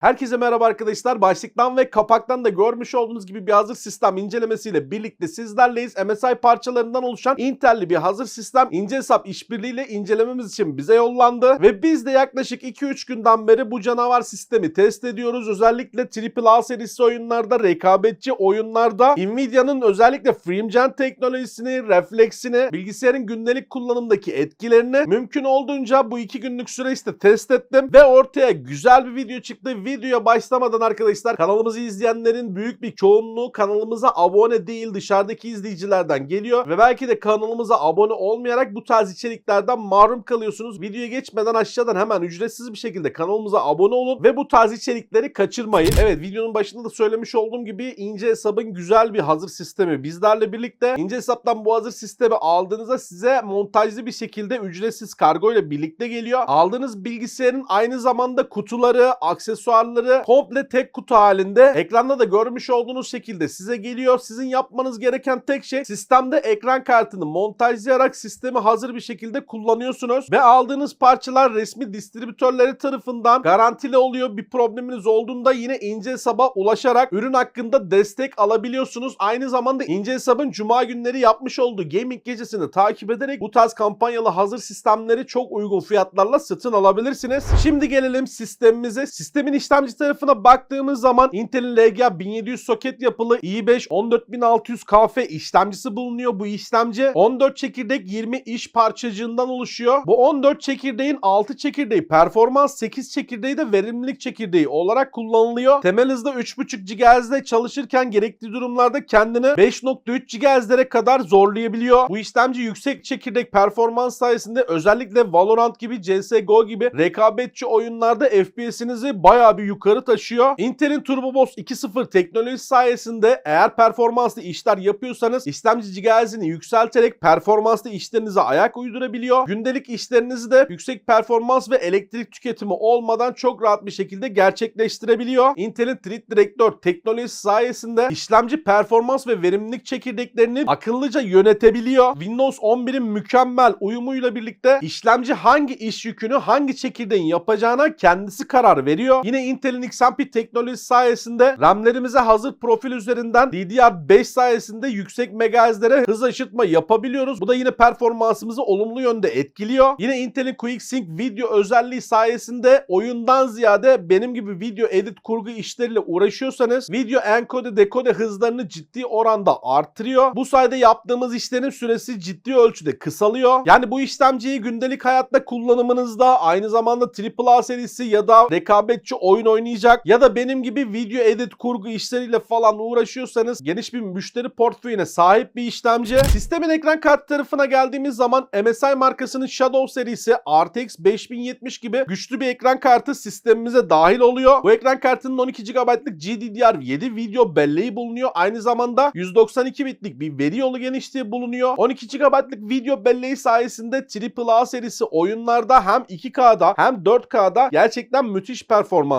Herkese merhaba arkadaşlar. Başlıktan ve kapaktan da görmüş olduğunuz gibi bir hazır sistem incelemesiyle birlikte sizlerleyiz. MSI parçalarından oluşan Intel'li bir hazır sistem ince hesap işbirliğiyle incelememiz için bize yollandı. Ve biz de yaklaşık 2-3 günden beri bu canavar sistemi test ediyoruz. Özellikle AAA serisi oyunlarda, rekabetçi oyunlarda Nvidia'nın özellikle FrameGen teknolojisini, refleksini, bilgisayarın gündelik kullanımdaki etkilerini mümkün olduğunca bu 2 günlük süreçte test ettim. Ve ortaya güzel bir video çıktı. Videoya başlamadan arkadaşlar kanalımızı izleyenlerin büyük bir çoğunluğu kanalımıza abone değil dışarıdaki izleyicilerden geliyor. Ve belki de kanalımıza abone olmayarak bu tarz içeriklerden mahrum kalıyorsunuz. Videoya geçmeden aşağıdan hemen ücretsiz bir şekilde kanalımıza abone olun ve bu tarz içerikleri kaçırmayın. Evet videonun başında da söylemiş olduğum gibi ince hesabın güzel bir hazır sistemi bizlerle birlikte. ince hesaptan bu hazır sistemi aldığınızda size montajlı bir şekilde ücretsiz kargo ile birlikte geliyor. Aldığınız bilgisayarın aynı zamanda kutuları, aksesuarları komple tek kutu halinde ekranda da görmüş olduğunuz şekilde size geliyor. Sizin yapmanız gereken tek şey sistemde ekran kartını montajlayarak sistemi hazır bir şekilde kullanıyorsunuz ve aldığınız parçalar resmi distribütörleri tarafından garantili oluyor. Bir probleminiz olduğunda yine ince hesaba ulaşarak ürün hakkında destek alabiliyorsunuz. Aynı zamanda ince hesabın cuma günleri yapmış olduğu gaming gecesini takip ederek bu tarz kampanyalı hazır sistemleri çok uygun fiyatlarla satın alabilirsiniz. Şimdi gelelim sistemimize. Sistemin işlemci tarafına baktığımız zaman Intel'in LGA 1700 soket yapılı i5 14600KF işlemcisi bulunuyor. Bu işlemci 14 çekirdek 20 iş parçacığından oluşuyor. Bu 14 çekirdeğin 6 çekirdeği performans 8 çekirdeği de verimlilik çekirdeği olarak kullanılıyor. Temel hızda 3.5 GHz'de çalışırken gerekli durumlarda kendini 5.3 GHz'lere kadar zorlayabiliyor. Bu işlemci yüksek çekirdek performans sayesinde özellikle Valorant gibi CSGO gibi rekabetçi oyunlarda FPS'inizi bayağı bir yukarı taşıyor. Intel'in Turbo Boost 2.0 teknolojisi sayesinde eğer performanslı işler yapıyorsanız işlemci GHz'ini yükselterek performanslı işlerinize ayak uydurabiliyor. Gündelik işlerinizi de yüksek performans ve elektrik tüketimi olmadan çok rahat bir şekilde gerçekleştirebiliyor. Intel'in Thread Director teknolojisi sayesinde işlemci performans ve verimlilik çekirdeklerini akıllıca yönetebiliyor. Windows 11'in mükemmel uyumuyla birlikte işlemci hangi iş yükünü hangi çekirdeğin yapacağına kendisi karar veriyor. Yine Intel'in XMP teknolojisi sayesinde RAM'lerimize hazır profil üzerinden DDR5 sayesinde yüksek megahertzlere hız aşırtma yapabiliyoruz. Bu da yine performansımızı olumlu yönde etkiliyor. Yine Intel'in QuickSync video özelliği sayesinde oyundan ziyade benim gibi video edit kurgu işleriyle uğraşıyorsanız video encode dekode hızlarını ciddi oranda artırıyor. Bu sayede yaptığımız işlerin süresi ciddi ölçüde kısalıyor. Yani bu işlemciyi gündelik hayatta kullanımınızda aynı zamanda AAA serisi ya da rekabetçi oyun oynayacak ya da benim gibi video edit kurgu işleriyle falan uğraşıyorsanız geniş bir müşteri portföyüne sahip bir işlemci. Sistemin ekran kartı tarafına geldiğimiz zaman MSI markasının Shadow serisi RTX 5070 gibi güçlü bir ekran kartı sistemimize dahil oluyor. Bu ekran kartının 12 GB'lık GDDR7 video belleği bulunuyor. Aynı zamanda 192 bitlik bir veri yolu genişliği bulunuyor. 12 GB'lık video belleği sayesinde AAA serisi oyunlarda hem 2K'da hem 4K'da gerçekten müthiş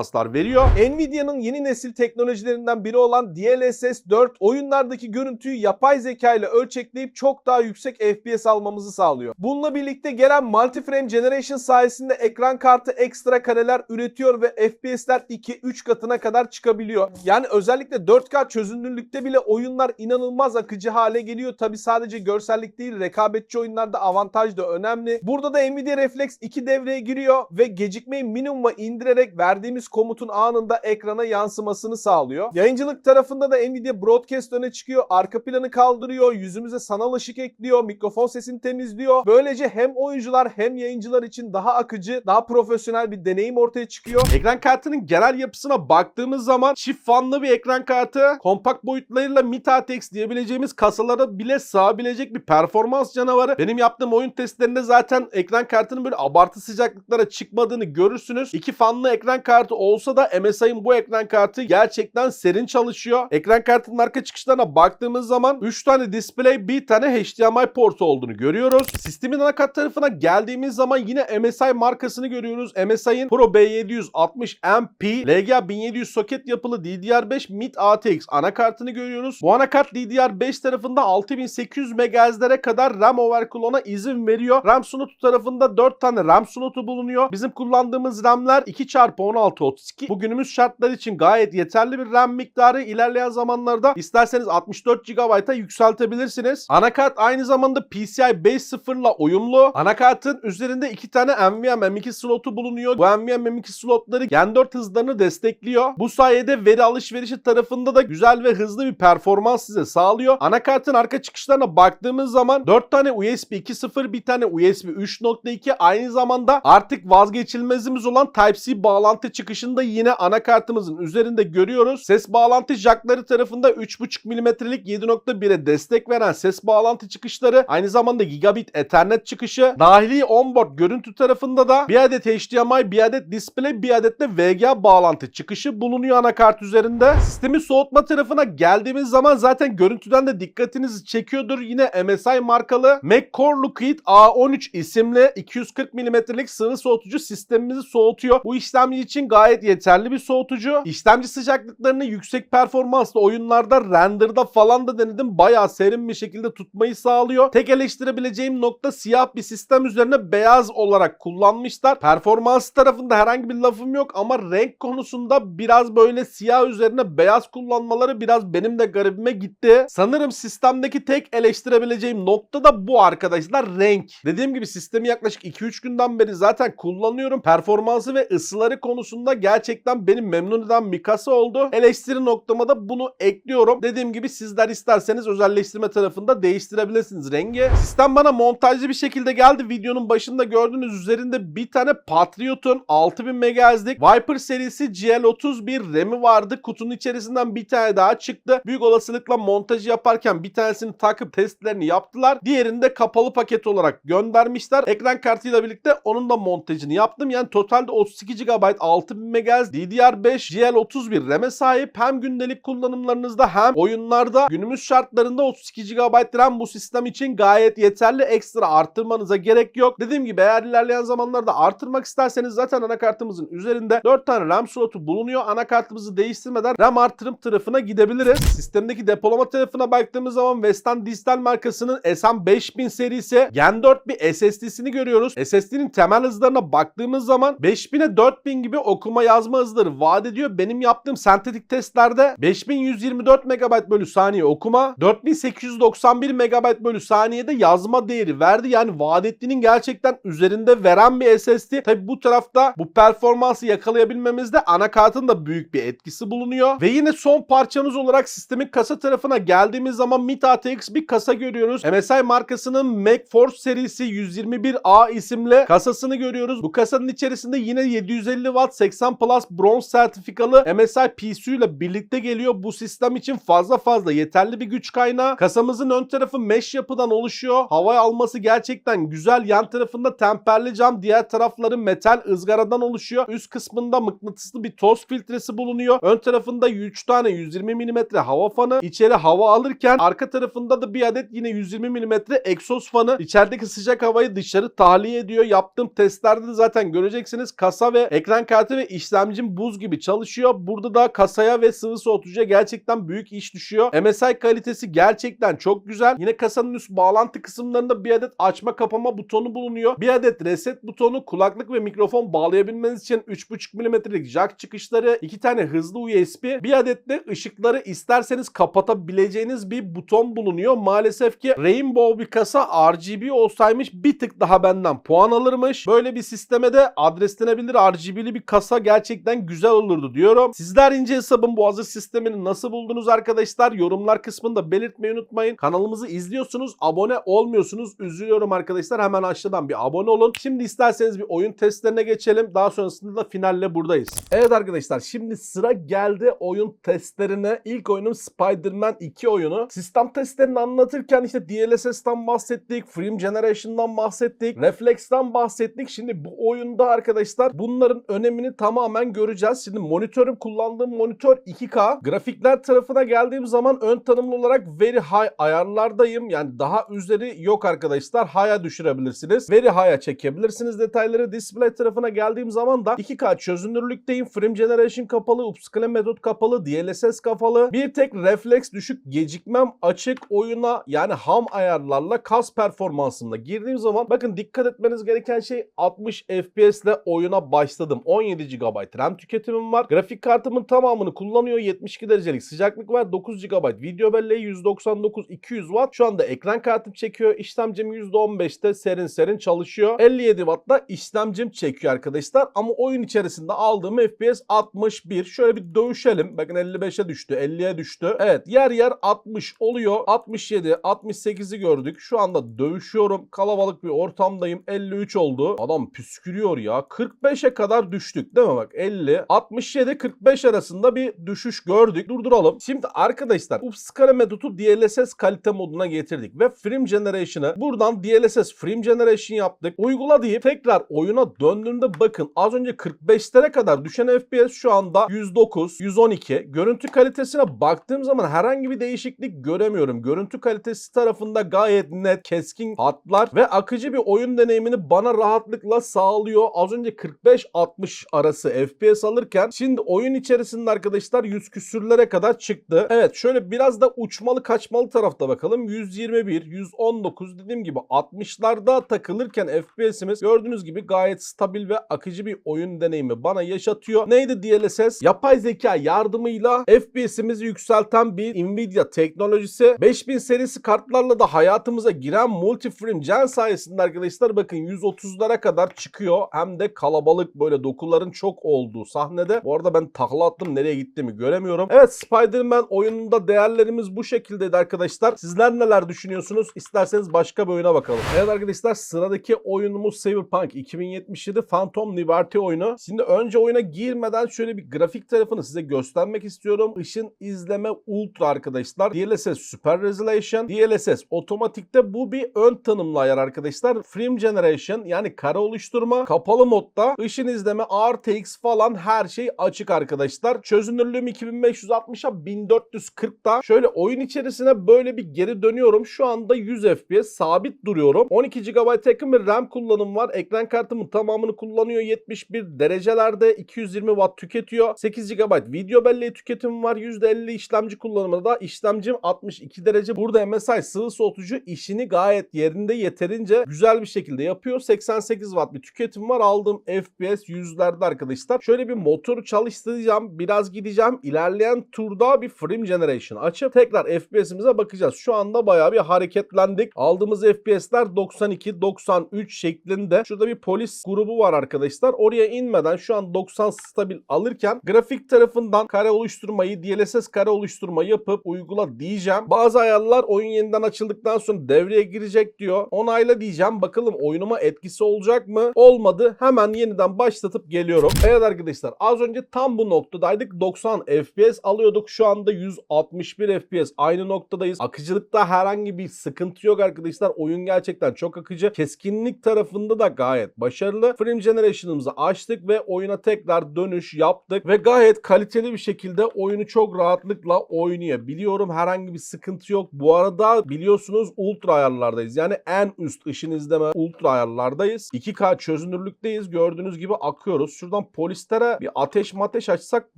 performanslar veriyor. Nvidia'nın yeni nesil teknolojilerinden biri olan DLSS 4 oyunlardaki görüntüyü yapay zeka ile ölçekleyip çok daha yüksek FPS almamızı sağlıyor. Bununla birlikte gelen Multiframe Generation sayesinde ekran kartı ekstra kareler üretiyor ve FPS'ler 2-3 katına kadar çıkabiliyor. Yani özellikle 4K çözünürlükte bile oyunlar inanılmaz akıcı hale geliyor. Tabi sadece görsellik değil rekabetçi oyunlarda avantaj da önemli. Burada da Nvidia Reflex 2 devreye giriyor ve gecikmeyi minimuma indirerek verdiğimiz komutun anında ekrana yansımasını sağlıyor. Yayıncılık tarafında da Nvidia Broadcast öne çıkıyor. Arka planı kaldırıyor. Yüzümüze sanal ışık ekliyor. Mikrofon sesini temizliyor. Böylece hem oyuncular hem yayıncılar için daha akıcı, daha profesyonel bir deneyim ortaya çıkıyor. Ekran kartının genel yapısına baktığımız zaman çift fanlı bir ekran kartı, kompakt boyutlarıyla MitaTex diyebileceğimiz kasalara bile sığabilecek bir performans canavarı. Benim yaptığım oyun testlerinde zaten ekran kartının böyle abartı sıcaklıklara çıkmadığını görürsünüz. İki fanlı ekran kartı olsa da MSI'ın bu ekran kartı gerçekten serin çalışıyor. Ekran kartının arka çıkışlarına baktığımız zaman 3 tane display, bir tane HDMI portu olduğunu görüyoruz. Sistemin anakart tarafına geldiğimiz zaman yine MSI markasını görüyoruz. MSI'ın Pro B760 MP LGA 1700 soket yapılı DDR5 Mid ATX anakartını görüyoruz. Bu anakart DDR5 tarafında 6800 MHz'lere kadar RAM overclock'a izin veriyor. RAM slotu tarafında 4 tane RAM slotu bulunuyor. Bizim kullandığımız RAM'ler 2x16 32. Bu günümüz şartları için gayet yeterli bir RAM miktarı. İlerleyen zamanlarda isterseniz 64 GB'a yükseltebilirsiniz. Anakart aynı zamanda PCI 5.0 ile uyumlu. Anakartın üzerinde iki tane NVMe M2 slotu bulunuyor. Bu NVMe M2 slotları Gen 4 hızlarını destekliyor. Bu sayede veri alışverişi tarafında da güzel ve hızlı bir performans size sağlıyor. Anakartın arka çıkışlarına baktığımız zaman 4 tane USB 2.0 bir tane USB 3.2 aynı zamanda artık vazgeçilmezimiz olan Type-C bağlantı çıkışını da yine anakartımızın üzerinde görüyoruz. Ses bağlantı jackları tarafında 3.5 mm'lik 7.1'e destek veren ses bağlantı çıkışları aynı zamanda gigabit ethernet çıkışı dahili onboard görüntü tarafında da bir adet HDMI bir adet display bir adet de VGA bağlantı çıkışı bulunuyor anakart üzerinde. Sistemi soğutma tarafına geldiğimiz zaman zaten görüntüden de dikkatinizi çekiyordur. Yine MSI markalı McCore Liquid A13 isimli 240 mm'lik sıvı soğutucu sistemimizi soğutuyor. Bu işlemci için gayet yeterli bir soğutucu. İşlemci sıcaklıklarını yüksek performanslı oyunlarda renderda falan da denedim. Bayağı serin bir şekilde tutmayı sağlıyor. Tek eleştirebileceğim nokta siyah bir sistem üzerine beyaz olarak kullanmışlar. Performans tarafında herhangi bir lafım yok ama renk konusunda biraz böyle siyah üzerine beyaz kullanmaları biraz benim de garibime gitti. Sanırım sistemdeki tek eleştirebileceğim nokta da bu arkadaşlar renk. Dediğim gibi sistemi yaklaşık 2-3 günden beri zaten kullanıyorum. Performansı ve ısıları konusunda gerçekten benim memnun eden bir kasa oldu. Eleştiri noktama da bunu ekliyorum. Dediğim gibi sizler isterseniz özelleştirme tarafında değiştirebilirsiniz rengi. Sistem bana montajlı bir şekilde geldi. Videonun başında gördüğünüz üzerinde bir tane Patriot'un 6000 MHz'lik Viper serisi GL31 RAM'i vardı. Kutunun içerisinden bir tane daha çıktı. Büyük olasılıkla montajı yaparken bir tanesini takıp testlerini yaptılar. Diğerini de kapalı paket olarak göndermişler. Ekran kartıyla birlikte onun da montajını yaptım. Yani totalde 32 GB 6000 MHz DDR5 GL31 RAM'e sahip. Hem gündelik kullanımlarınızda hem oyunlarda günümüz şartlarında 32 GB RAM bu sistem için gayet yeterli. Ekstra arttırmanıza gerek yok. Dediğim gibi eğer ilerleyen zamanlarda artırmak isterseniz zaten anakartımızın üzerinde 4 tane RAM slotu bulunuyor. Anakartımızı değiştirmeden RAM artırım tarafına gidebiliriz. Sistemdeki depolama tarafına baktığımız zaman Western Digital markasının SM5000 serisi Gen 4 bir SSD'sini görüyoruz. SSD'nin temel hızlarına baktığımız zaman 5000'e 4000 gibi okuma yazma hızları vaat ediyor. Benim yaptığım sentetik testlerde 5124 MB bölü saniye okuma, 4891 MB bölü saniyede yazma değeri verdi. Yani vaat ettiğinin gerçekten üzerinde veren bir SSD. Tabi bu tarafta bu performansı yakalayabilmemizde anakartın da büyük bir etkisi bulunuyor. Ve yine son parçamız olarak sistemin kasa tarafına geldiğimiz zaman MIT ATX bir kasa görüyoruz. MSI markasının MacForce serisi 121A isimli kasasını görüyoruz. Bu kasanın içerisinde yine 750 Watt 80 Plus bronz sertifikalı MSI PSU ile birlikte geliyor. Bu sistem için fazla fazla yeterli bir güç kaynağı. Kasamızın ön tarafı mesh yapıdan oluşuyor. Hava alması gerçekten güzel. Yan tarafında temperli cam, diğer tarafları metal ızgaradan oluşuyor. Üst kısmında mıknatıslı bir toz filtresi bulunuyor. Ön tarafında 3 tane 120 mm hava fanı. İçeri hava alırken arka tarafında da bir adet yine 120 mm egzoz fanı. İçerideki sıcak havayı dışarı tahliye ediyor. Yaptığım testlerde de zaten göreceksiniz. Kasa ve ekran kartı ve işlemcim buz gibi çalışıyor. Burada da kasaya ve sıvı soğutucuya gerçekten büyük iş düşüyor. MSI kalitesi gerçekten çok güzel. Yine kasanın üst bağlantı kısımlarında bir adet açma kapama butonu bulunuyor. Bir adet reset butonu, kulaklık ve mikrofon bağlayabilmeniz için 3.5 mm'lik jack çıkışları, iki tane hızlı USB, bir adet de ışıkları isterseniz kapatabileceğiniz bir buton bulunuyor. Maalesef ki Rainbow bir kasa RGB olsaymış bir tık daha benden puan alırmış. Böyle bir sisteme de adreslenebilir RGB'li bir kasa gerçekten güzel olurdu diyorum. Sizler ince hesabın bu hazır sistemini nasıl buldunuz arkadaşlar? Yorumlar kısmında belirtmeyi unutmayın. Kanalımızı izliyorsunuz, abone olmuyorsunuz. Üzülüyorum arkadaşlar. Hemen aşağıdan bir abone olun. Şimdi isterseniz bir oyun testlerine geçelim. Daha sonrasında da finalle buradayız. Evet arkadaşlar şimdi sıra geldi oyun testlerine. İlk oyunum Spider-Man 2 oyunu. Sistem testlerini anlatırken işte DLSS'ten bahsettik, Frame Generation'dan bahsettik, Reflex'ten bahsettik. Şimdi bu oyunda arkadaşlar bunların önemini tamamen göreceğiz. Şimdi monitörüm kullandığım monitör 2K. Grafikler tarafına geldiğim zaman ön tanımlı olarak Very High ayarlardayım. Yani daha üzeri yok arkadaşlar. High'a düşürebilirsiniz. Very High'a çekebilirsiniz detayları. Display tarafına geldiğim zaman da 2K çözünürlükteyim. Frame Generation kapalı, upscale metot kapalı, DLSS kapalı. Bir tek refleks düşük gecikmem açık oyuna yani ham ayarlarla kas performansımla girdiğim zaman bakın dikkat etmeniz gereken şey 60 FPS ile oyuna başladım. 17 GB RAM tüketimim var. Grafik kartımın tamamını kullanıyor. 72 derecelik sıcaklık var. 9 GB video belleği 199 200 Watt. Şu anda ekran kartım çekiyor. İşlemcim %15'te serin serin çalışıyor. 57 Watt'ta işlemcim çekiyor arkadaşlar. Ama oyun içerisinde aldığım FPS 61. Şöyle bir dövüşelim. Bakın 55'e düştü. 50'ye düştü. Evet yer yer 60 oluyor. 67, 68'i gördük. Şu anda dövüşüyorum. Kalabalık bir ortamdayım. 53 oldu. Adam püskürüyor ya. 45'e kadar düştük değil mi bak? 50, 67, 45 arasında bir düşüş gördük. Durduralım. Şimdi arkadaşlar upscale metodu DLSS kalite moduna getirdik ve Frame Generation'ı buradan DLSS Frame Generation yaptık. Uygula deyip tekrar oyuna döndüğümde bakın az önce 45'lere kadar düşen FPS şu anda 109, 112. Görüntü kalitesine baktığım zaman herhangi bir değişiklik göremiyorum. Görüntü kalitesi tarafında gayet net, keskin hatlar ve akıcı bir oyun deneyimini bana rahatlıkla sağlıyor. Az önce 45-60 arası FPS alırken şimdi oyun içerisinde arkadaşlar 100 küsürlere kadar çıktı. Evet şöyle biraz da uçmalı kaçmalı tarafta bakalım. 121, 119 dediğim gibi 60'larda takılırken FPS'imiz gördüğünüz gibi gayet stabil ve akıcı bir oyun deneyimi bana yaşatıyor. Neydi DLSS? Yapay zeka yardımıyla FPS'imizi yükselten bir Nvidia teknolojisi. 5000 serisi kartlarla da hayatımıza giren multiframe gen sayesinde arkadaşlar bakın 130'lara kadar çıkıyor. Hem de kalabalık böyle dokuların çok olduğu sahnede. Bu arada ben takla attım nereye gittiğimi göremiyorum. Evet Spider-Man oyununda değerlerimiz bu şekildeydi arkadaşlar. Sizler neler düşünüyorsunuz? İsterseniz başka bir oyuna bakalım. Evet arkadaşlar sıradaki oyunumuz Cyberpunk 2077 Phantom Liberty oyunu. Şimdi önce oyuna girmeden şöyle bir grafik tarafını size göstermek istiyorum. Işın izleme ultra arkadaşlar. DLSS Super Resolution. DLSS otomatikte bu bir ön tanımlı ayar arkadaşlar. Frame Generation yani kare oluşturma. Kapalı modda ışın izleme, RTX falan her şey açık arkadaşlar. Çözünürlüğüm 2560'a 1440'da. Şöyle oyun içerisine böyle bir geri dönüyorum. Şu anda 100 FPS sabit duruyorum. 12 GB yakın bir RAM kullanım var. Ekran kartımın tamamını kullanıyor. 71 derecelerde 220 Watt tüketiyor. 8 GB video belleği tüketim var. %50 işlemci kullanımında da işlemcim 62 derece. Burada MSI sıvı soğutucu işini gayet yerinde yeterince güzel bir şekilde yapıyor. 88 Watt bir tüketim var. Aldığım FPS yüzlerde arkadaşlar. Şöyle bir motoru çalıştıracağım. Biraz gideceğim. İlerleyen turda bir frame generation açıp tekrar FPS'imize bakacağız. Şu anda bayağı bir hareketlendik. Aldığımız FPS'ler 92, 93 şeklinde. Şurada bir polis grubu var arkadaşlar. Oraya inmeden şu an 90 stabil alırken grafik tarafından kare oluşturmayı, DLSS kare oluşturma yapıp uygula diyeceğim. Bazı ayarlar oyun yeniden açıldıktan sonra devreye girecek diyor. Onayla diyeceğim. Bakalım oyunuma etkisi olacak mı? Olmadı. Hemen yeniden başlatıp geliyorum. Evet arkadaşlar az önce tam bu noktadaydık. 90 FPS alıyorduk. Şu anda 161 FPS. Aynı noktadayız. Akıcılıkta herhangi bir sıkıntı yok arkadaşlar. Oyun gerçekten çok akıcı. Keskinlik tarafında da gayet başarılı. Frame Generation'ımızı açtık ve oyuna tekrar dönüş yaptık ve gayet kaliteli bir şekilde oyunu çok rahatlıkla oynayabiliyorum. Herhangi bir sıkıntı yok. Bu arada biliyorsunuz ultra ayarlardayız. Yani en üst ışın izleme ultra ayarlardayız. 2K çözünürlükteyiz. Gördüğünüz gibi akıyoruz. Şuradan polislere bir ateş mateş açsak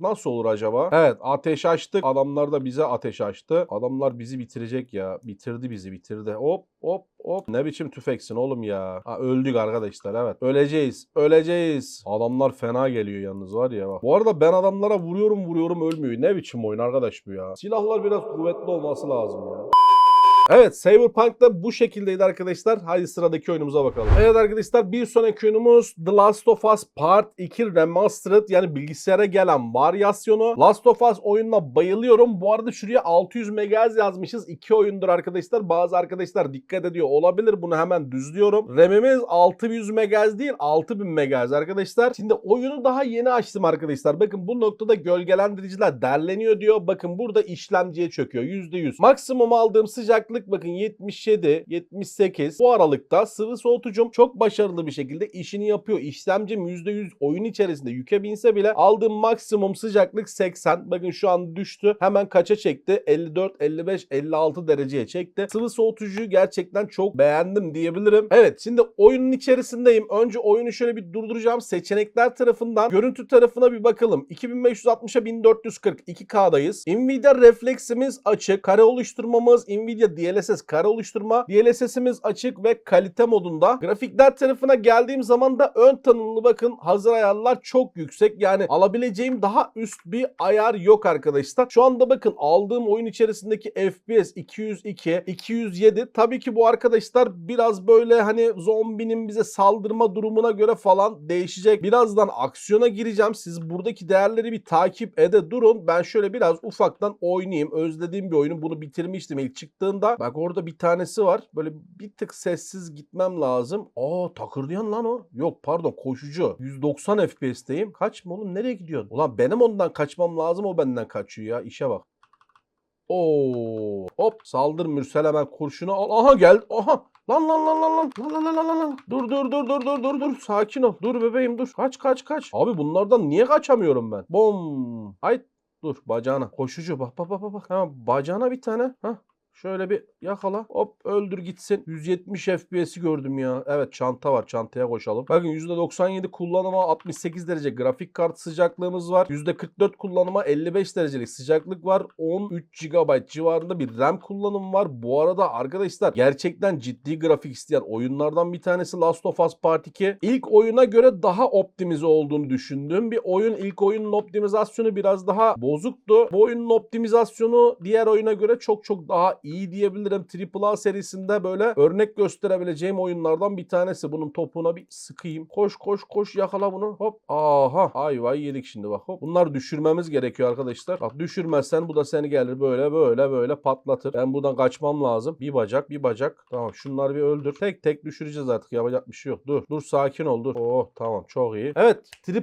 nasıl olur acaba? Evet ateş açtık. Adamlar da bize ateş açtı. Adamlar bizi bitirecek ya. Bitirdi bizi bitirdi. Hop hop hop. Ne biçim tüfeksin oğlum ya. Ha, öldük arkadaşlar evet. Öleceğiz. Öleceğiz. Adamlar fena geliyor yalnız var ya bak. Bu arada ben adamlara vuruyorum vuruyorum ölmüyor. Ne biçim oyun arkadaş bu ya. Silahlar biraz kuvvetli olması lazım ya. Evet Cyberpunk da bu şekildeydi arkadaşlar. Hadi sıradaki oyunumuza bakalım. Evet arkadaşlar bir sonraki oyunumuz The Last of Us Part 2 Remastered yani bilgisayara gelen varyasyonu. Last of Us oyununa bayılıyorum. Bu arada şuraya 600 MHz yazmışız. İki oyundur arkadaşlar. Bazı arkadaşlar dikkat ediyor olabilir. Bunu hemen düzlüyorum. RAM'imiz 600 MHz değil 6000 MHz arkadaşlar. Şimdi oyunu daha yeni açtım arkadaşlar. Bakın bu noktada gölgelendiriciler derleniyor diyor. Bakın burada işlemciye çöküyor. %100. Maksimum aldığım sıcaklık bakın 77, 78. Bu aralıkta sıvı soğutucum çok başarılı bir şekilde işini yapıyor. İşlemcim %100 oyun içerisinde yüke binse bile aldığım maksimum sıcaklık 80. Bakın şu an düştü. Hemen kaça çekti? 54, 55, 56 dereceye çekti. Sıvı soğutucuyu gerçekten çok beğendim diyebilirim. Evet şimdi oyunun içerisindeyim. Önce oyunu şöyle bir durduracağım. Seçenekler tarafından görüntü tarafına bir bakalım. 2560'a 1440 2K'dayız. Nvidia refleksimiz açık. Kare oluşturmamız Nvidia DLSS kare oluşturma. DLSS'imiz açık ve kalite modunda. Grafikler tarafına geldiğim zaman da ön tanımlı bakın hazır ayarlar çok yüksek. Yani alabileceğim daha üst bir ayar yok arkadaşlar. Şu anda bakın aldığım oyun içerisindeki FPS 202, 207. Tabii ki bu arkadaşlar biraz böyle hani zombinin bize saldırma durumuna göre falan değişecek. Birazdan aksiyona gireceğim. Siz buradaki değerleri bir takip ede durun. Ben şöyle biraz ufaktan oynayayım. Özlediğim bir oyunu bunu bitirmiştim ilk çıktığında. Bak orada bir tanesi var. Böyle bir tık sessiz gitmem lazım. Aa takırdayan lan o. Yok pardon koşucu. 190 FPS'teyim. Kaçma oğlum nereye gidiyorsun? Ulan benim ondan kaçmam lazım o benden kaçıyor ya. İşe bak. Oo, hop saldır Mürsel hemen kurşunu al. Aha gel. Aha. Lan lan lan lan lan. Lan lan lan lan lan. Dur dur dur dur dur dur dur. Sakin ol. Dur bebeğim dur. Kaç kaç kaç. Abi bunlardan niye kaçamıyorum ben? Bom. Hayt. Dur bacağına. Koşucu bak bak bak bak. Tamam bacağına bir tane. Hah. Şöyle bir yakala. Hop öldür gitsin. 170 FPS'i gördüm ya. Evet çanta var. Çantaya koşalım. Bakın %97 kullanıma 68 derece grafik kart sıcaklığımız var. %44 kullanıma 55 derecelik sıcaklık var. 13 GB civarında bir RAM kullanımı var. Bu arada arkadaşlar gerçekten ciddi grafik isteyen oyunlardan bir tanesi Last of Us Part 2. İlk oyuna göre daha optimize olduğunu düşündüğüm bir oyun. İlk oyunun optimizasyonu biraz daha bozuktu. Bu oyunun optimizasyonu diğer oyuna göre çok çok daha iyi diyebilirim. AAA serisinde böyle örnek gösterebileceğim oyunlardan bir tanesi. Bunun topuğuna bir sıkayım. Koş koş koş yakala bunu. Hop. Aha. Ay vay yedik şimdi bak. Hop. Bunlar düşürmemiz gerekiyor arkadaşlar. Bak düşürmezsen bu da seni gelir böyle böyle böyle patlatır. Ben buradan kaçmam lazım. Bir bacak bir bacak. Tamam şunları bir öldür. Tek tek düşüreceğiz artık. Yapacak bir şey yok. Dur. Dur sakin ol dur. Oh tamam çok iyi. Evet.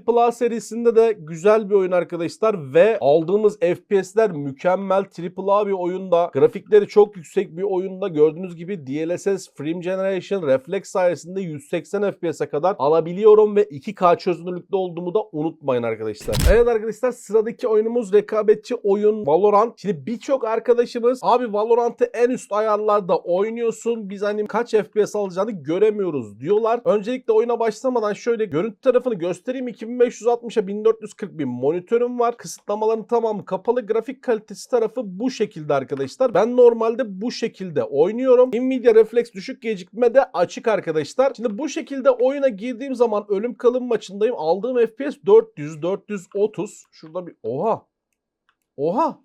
AAA serisinde de güzel bir oyun arkadaşlar ve aldığımız FPS'ler mükemmel. AAA bir oyunda. Grafikleri çok yüksek bir oyunda. Gördüğünüz gibi DLSS Frame Generation Reflex sayesinde 180 FPS'e kadar alabiliyorum ve 2K çözünürlükte olduğumu da unutmayın arkadaşlar. Evet arkadaşlar sıradaki oyunumuz rekabetçi oyun Valorant. Şimdi birçok arkadaşımız abi Valorant'ı en üst ayarlarda oynuyorsun. Biz hani kaç FPS alacağını göremiyoruz diyorlar. Öncelikle oyuna başlamadan şöyle görüntü tarafını göstereyim. 2560'a 1440 bir monitörüm var. Kısıtlamaların tamamı kapalı. Grafik kalitesi tarafı bu şekilde arkadaşlar. Ben normalde bu şekilde oynuyorum. Nvidia Reflex düşük gecikme de açık arkadaşlar. Şimdi bu şekilde oyuna girdiğim zaman ölüm kalım maçındayım. Aldığım FPS 400, 430. Şurada bir oha. Oha.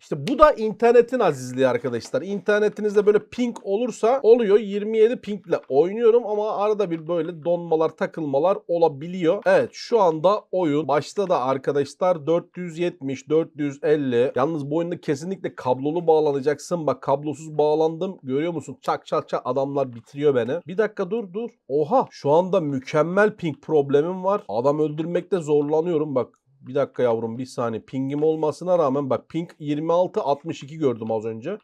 İşte bu da internetin azizliği arkadaşlar. İnternetinizde böyle ping olursa oluyor. 27 pingle oynuyorum ama arada bir böyle donmalar, takılmalar olabiliyor. Evet şu anda oyun başladı arkadaşlar. 470, 450. Yalnız bu oyunda kesinlikle kablolu bağlanacaksın. Bak kablosuz bağlandım. Görüyor musun? Çak çak çak adamlar bitiriyor beni. Bir dakika dur dur. Oha şu anda mükemmel ping problemim var. Adam öldürmekte zorlanıyorum. Bak bir dakika yavrum bir saniye. Pingim olmasına rağmen bak ping 26-62 gördüm az önce.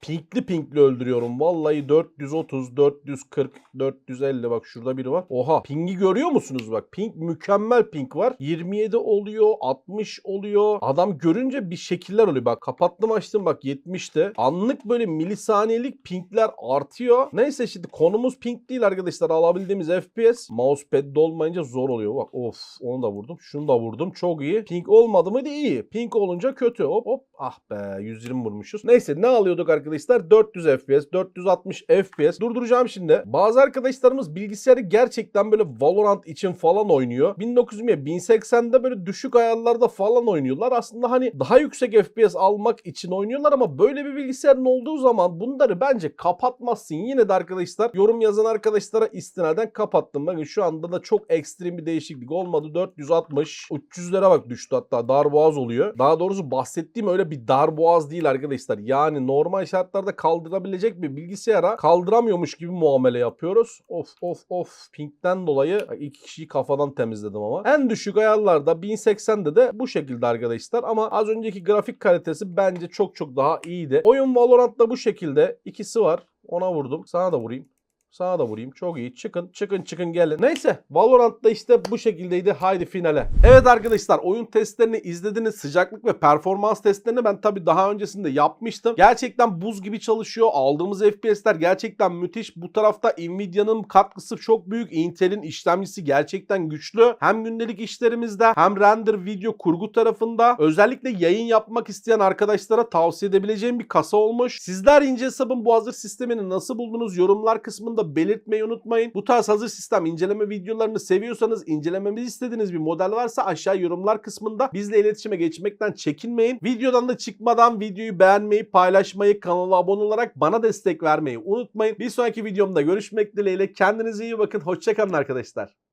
Pinkli pinkli öldürüyorum. Vallahi 430, 440, 450 bak şurada biri var. Oha pingi görüyor musunuz bak? Ping mükemmel ping var. 27 oluyor, 60 oluyor. Adam görünce bir şekiller oluyor. Bak kapattım açtım bak 70'te. Anlık böyle milisaniyelik pingler artıyor. Neyse şimdi konumuz ping değil arkadaşlar. Alabildiğimiz FPS. Mousepad olmayınca zor oluyor. Bak of onu da vurdum. Şunu da vurdum. Çok iyi. Ping olmadı mı iyi. Ping olunca kötü. Hop hop. Ah be 120 vurmuşuz. Neyse ne alıyorduk arkadaşlar? 400 FPS, 460 FPS. Durduracağım şimdi. Bazı arkadaşlarımız bilgisayarı gerçekten böyle Valorant için falan oynuyor. 1920'ye 1080'de böyle düşük ayarlarda falan oynuyorlar. Aslında hani daha yüksek FPS almak için oynuyorlar ama böyle bir bilgisayarın olduğu zaman bunları bence kapatmazsın. Yine de arkadaşlar yorum yazan arkadaşlara istinaden kapattım. Bakın şu anda da çok ekstrem bir değişiklik olmadı. 460 300'lere bak düştü hatta darboğaz oluyor. Daha doğrusu bahsettiğim öyle bir darboğaz değil arkadaşlar. Yani normal şartlarda kaldırabilecek bir bilgisayara kaldıramıyormuş gibi muamele yapıyoruz. Of of of pinkten dolayı iki kişiyi kafadan temizledim ama. En düşük ayarlarda 1080'de de bu şekilde arkadaşlar ama az önceki grafik kalitesi bence çok çok daha iyiydi. Oyun Valorant'ta bu şekilde ikisi var. Ona vurdum. Sana da vurayım. Sana da vurayım. Çok iyi. Çıkın çıkın çıkın gelin. Neyse Valorant'ta işte bu şekildeydi. Haydi finale. Evet arkadaşlar oyun testlerini izlediniz. Sıcaklık ve performans testlerini ben tabii daha öncesinde yapmıştım. Gerçekten buz gibi çalışıyor. Aldığımız FPS'ler gerçekten müthiş. Bu tarafta Nvidia'nın katkısı çok büyük. Intel'in işlemcisi gerçekten güçlü. Hem gündelik işlerimizde hem render video kurgu tarafında özellikle yayın yapmak isteyen arkadaşlara tavsiye edebileceğim bir kasa olmuş. Sizler ince hesabın bu hazır sistemini nasıl buldunuz? Yorumlar kısmında belirtmeyi unutmayın. Bu tarz hazır sistem inceleme videolarını seviyorsanız incelememizi istediğiniz bir model varsa aşağı yorumlar kısmında bizle iletişime geçmekten çekinmeyin. Videodan da çıkmadan videoyu beğenmeyi, paylaşmayı, kanala abone olarak bana destek vermeyi unutmayın. Bir sonraki videomda görüşmek dileğiyle. Kendinize iyi bakın. Hoşçakalın arkadaşlar.